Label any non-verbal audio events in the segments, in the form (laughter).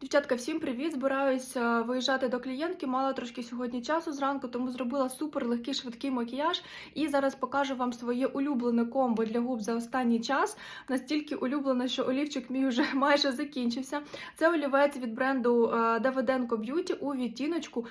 Дівчатка, всім привіт! Збираюся виїжджати до клієнтки. Мала трошки сьогодні часу зранку, тому зробила супер легкий швидкий макіяж. І зараз покажу вам своє улюблене комбо для губ за останній час. Настільки улюблене, що олівчик мій вже (laughs) майже закінчився. Це олівець від бренду е, Давиденко Б'юті у відтіночку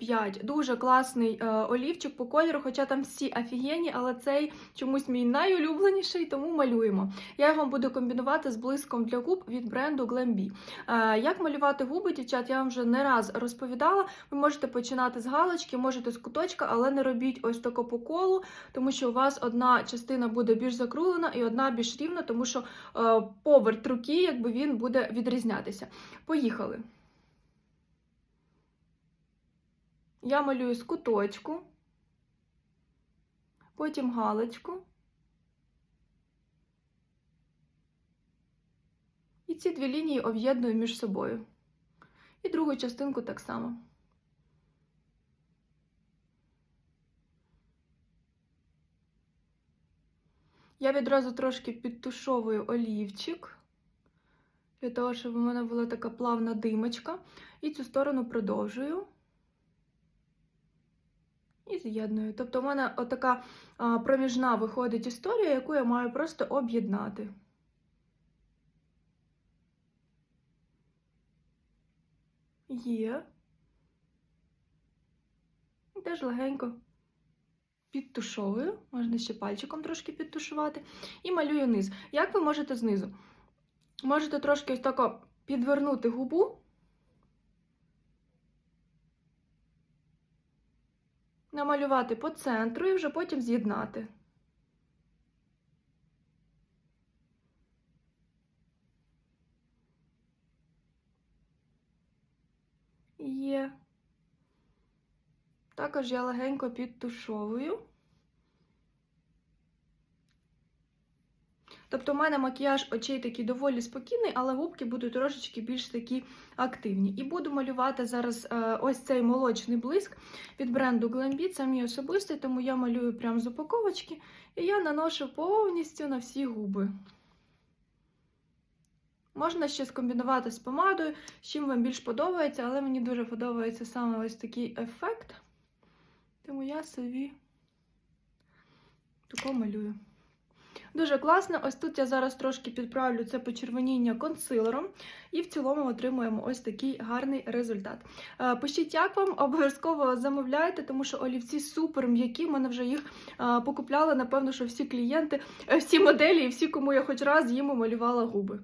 05. Дуже класний е, олівчик по кольору, хоча там всі офігенні, але цей чомусь мій найулюбленіший, тому малюємо. Я його буду комбінувати з блиском для губ від бренду Glambi. Е, Як малювати губи, дівчат, я вам вже не раз розповідала. Ви можете починати з галочки, можете з куточка, але не робіть ось тако по колу, тому що у вас одна частина буде більш закруглена і одна більш рівна, тому що е, поверх руки, якби він буде відрізнятися. Поїхали. Я малюю з куточку, потім галочку. І ці дві лінії об'єдную між собою. І другу частинку так само. Я відразу трошки підтушовую олівчик, для того, щоб у мене була така плавна димочка. І цю сторону продовжую. І з'єдную. Тобто, у мене отака проміжна виходить історія, яку я маю просто об'єднати. Є. Теж легенько підтушовую, можна ще пальчиком трошки підтушувати. І малюю низ. Як ви можете знизу? Можете трошки ось тако підвернути губу. Намалювати по центру і вже потім з'єднати. Є. Також я легенько підтушовую. Тобто, у мене макіяж очей такий доволі спокійний, але губки будуть трошечки більш такі активні. І буду малювати зараз е, ось цей молочний блиск від бренду Glambi. Це мій особистий, тому я малюю прямо з упаковочки, і я наношу повністю на всі губи. Можна ще скомбінувати з помадою, з чим вам більш подобається, але мені дуже подобається саме ось такий ефект. Тому я собі тако малюю. Дуже класно. Ось тут я зараз трошки підправлю це почервоніння консилером, і в цілому отримуємо ось такий гарний результат. Е, Пишіть, як вам, (laughs) обов'язково замовляйте, тому що олівці супер м'які. В мене вже їх е, покупляли. Напевно, що всі клієнти, е, всі моделі і всі, кому я хоч раз їм малювала губи.